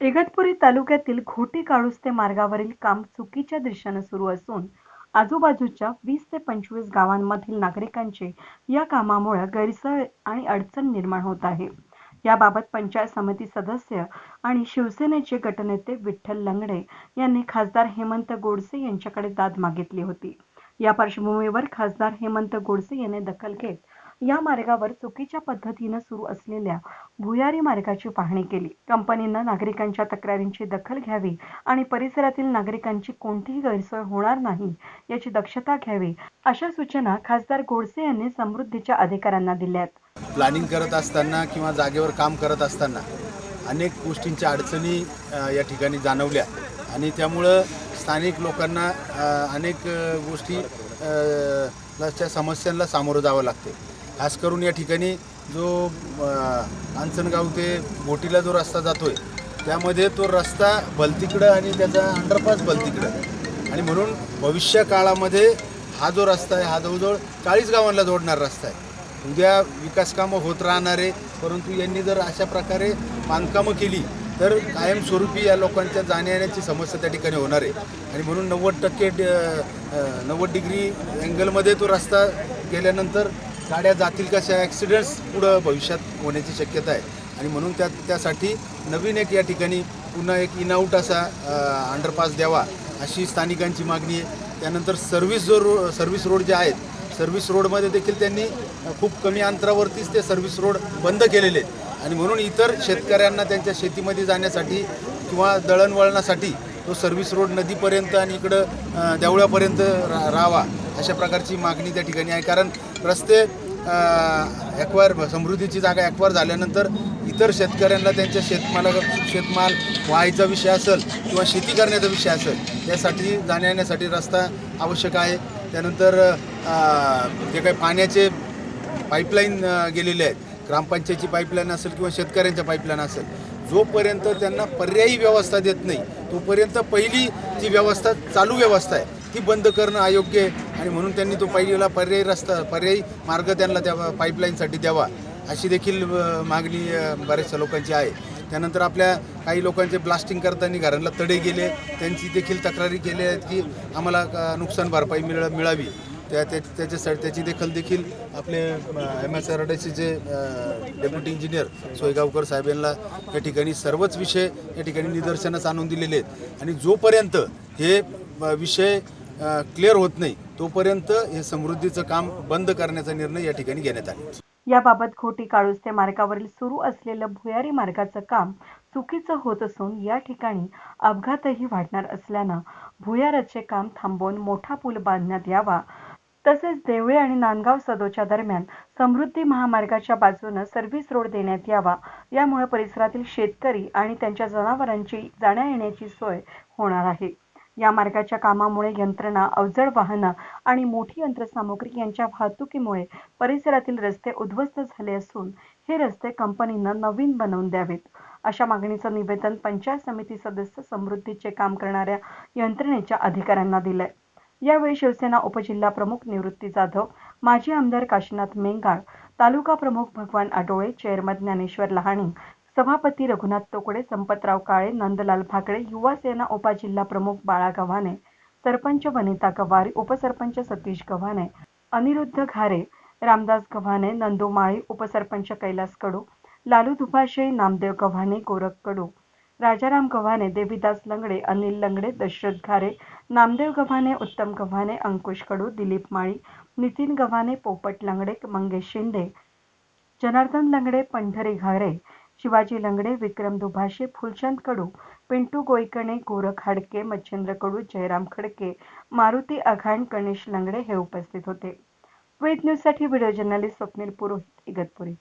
इगतपुरी तालुक्यातील घोटी काळुस्ते मार्गावरील काम चुकीच्या दिशेनं सुरू असून आजूबाजूच्या वीस ते पंचवीस गावांमधील नागरिकांचे या कामामुळे गैरसोय आणि अडचण निर्माण होत आहे. याबाबत पंचायत समिती सदस्य आणि शिवसेनेचे गटनेते विठ्ठल लंगडे यांनी खासदार हेमंत गोडसे यांच्याकडे दाद मागितली होती. या पार्श्वभूमीवर खासदार हेमंत गोडसे यांनी दखल घेत या मार्गावर चुकीच्या पद्धतीनं सुरू असलेल्या भुयारी मार्गाची पाहणी केली. कंपनीनं नागरिकांच्या तक्रारींची दखल घ्यावी आणि परिसरातील नागरिकांची कोणतीही गैरसोय होणार नाही याची दक्षता घ्यावी अशा सूचना खासदार गोडसे यांनी समृद्धीच्या अधिकाऱ्यांना दिल्यात. प्लॅनिंग करत असताना किंवा जागेवर काम करत असताना अनेक गोष्टींच्या अडचणी या ठिकाणी जाणवल्या आणि त्यामुळं स्थानिक लोकांना अनेक गोष्टी समस्यांना सामोरं जावं लागते. खास करून या ठिकाणी जो अ, आंचणगाव ते बोटीला जो रस्ता जातोय त्यामध्ये तो रस्ता भलतीकडं आणि त्याचा अंडरपास भलतीकडं. आणि म्हणून भविष्य काळामध्ये हा जो रस्ता आहे हा जवळजवळ चाळीस गावांना जोडणारा रस्ता आहे. उद्या विकास कामं होत राहणार आहे परंतु यांनी जर अशा प्रकारे बांधकामं केली तर कायमस्वरूपी या लोकांच्या जाण्यायेण्याची समस्या त्या ठिकाणी होणार आहे. आणि म्हणून नव्वद टक्के नव्वद डिग्री अँगलमध्ये तो रस्ता गेल्यानंतर गाड्या जातील कशा ॲक्सिडेंट्स पुढं भविष्यात होण्याची शक्यता आहे. आणि म्हणून त्या त्यासाठी नवीन एक या ठिकाणी पुन्हा एक इनआउट असा अंडरपास द्यावा अशी स्थानिकांची मागणी आहे. त्यानंतर सर्व्हिस जो रो सर्व्हिस रोड जे आहेत सर्व्हिस रोडमध्ये देखील त्यांनी खूप कमी अंतरावरतीच ते सर्व्हिस रोड बंद केलेले आहेत. आणि म्हणून इतर शेतकऱ्यांना त्यांच्या शेतीमध्ये जाण्यासाठी किंवा दळणवळणासाठी तो सर्व्हिस रोड नदीपर्यंत आणि इकडं देवळ्यापर्यंत देवळापर्यंत रा राहावा. अशा प्रकारची मागणी त्या ठिकाणी आहे. कारण रस्ते ॲक्वायर समृद्धीची जागा ॲक्वायर झाल्यानंतर इतर शेतकऱ्यांना त्यांच्या शेतमाला शेतमाल व्हायचा विषय असेल किंवा शेती करण्याचा विषय असेल यासाठी जाण्या येण्यासाठी रस्ता आवश्यक आहे. त्यानंतर जे काही पाण्याचे पाईपलाईन गेलेले आहेत ग्रामपंचायतची पाईपलाईन असेल किंवा शेतकऱ्यांच्या पाईपलाईन असेल जोपर्यंत त्यांना पर्यायी व्यवस्था देत नाही तोपर्यंत पहिली जी व्यवस्था चालू व्यवस्था आहे ती बंद करणं अयोग्य आहे. आणि म्हणून त्यांनी तो पहिलीला पर्यायी रस्ता पर्यायी मार्ग त्यांना त्या पाईपलाईनसाठी द्यावा अशी देखील मागणी बऱ्याचशा लोकांची आहे. त्यानंतर आपल्या काही लोकांचे ब्लास्टिंग करताना घरांना तडे गेले. त्यांची देखील तक्रारी केल्या आहेत की आम्हाला नुकसान भरपाई मिळ मिळावी. त्या त्या त्याच्यासाठी त्याची देखील देखील आपले एम एस आर डी सीचे डेप्युटी इंजिनियर सोयगावकर साहेब यांना या ठिकाणी सर्वच विषय या ठिकाणी निदर्शनास आणून दिलेले आहेत. आणि जोपर्यंत हे विषय क्लिअर होत नाही तोपर्यंत हे समृद्धीचं काम बंद करण्याचा निर्णय या ठिकाणी घेण्यात आला. याबाबत खोटी काळुस्ते मार्गावरील सुरू असलेलं भुयारी मार्गाचं काम चुकीचं होत असून या ठिकाणी अपघातही वाढणार असल्यानं भुयाराचे काम थांबवून मोठा पूल बांधण्यात यावा. तसेच देवळे आणि नांदगाव सदोच्या दरम्यान समृद्धी महामार्गाच्या बाजूनं सर्व्हिस रोड देण्यात यावा. यामुळे परिसरातील शेतकरी आणि त्यांच्या जनावरांची जाण्या येण्याची सोय होणार आहे. या मार्गाच्या कामामुळे यंत्रणा अवजड वाहनं आणि मोठी यंत्रसामुग्री यांच्या वाहतुकीमुळे परिसरातील रस्ते उद्ध्वस्त झाले असून हे रस्ते कंपनीनं नवीन बनवून द्यावेत. अशा मागणीचं निवेदन पंचायत समिती सदस्य समृद्धीचे काम करणाऱ्या यंत्रणेच्या अधिकाऱ्यांना दिलंय. यावेळी शिवसेना उपजिल्हा प्रमुख निवृत्ती जाधव माजी आमदार काशीनाथ मेंगाळ तालुका प्रमुख भगवान आडोळे चेअरमन ज्ञानेश्वर लहाणी सभापती रघुनाथ तोकडे संपतराव काळे नंदलाल भाकडे युवा सेना उपजिल्हा प्रमुख बाळा गव्हाणे सरपंच वनिता गवारी उपसरपंच सतीश गव्हाणे अनिरुद्ध घारे रामदास गव्हाणे नंदू माळी उपसरपंच कैलास कडू लालू दुभाषे नामदेव गव्हाणे गोरख कडू राजाराम गव्हाणे देवीदास लंगडे अनिल लंगडे दशरथ घारे नामदेव गव्हाणे उत्तम गव्हाणे अंकुश कडू दिलीप माळी नितीन गव्हाणे पोपट लंगडे मंगेश शिंदे जनार्दन लंगडे पंढरी घारे शिवाजी लंगडे विक्रम दुभाषे फुलचंद कडू पिंटू गोईकणे गोरख हाडके मच्छिंद्र कडू जयराम खडके मारुती आघाण गणेश लंगडे हे उपस्थित होते. वेद न्यूजसाठी व्हिडिओ जर्नलिस्ट स्वप्नील पुरोहित इगतपुरी.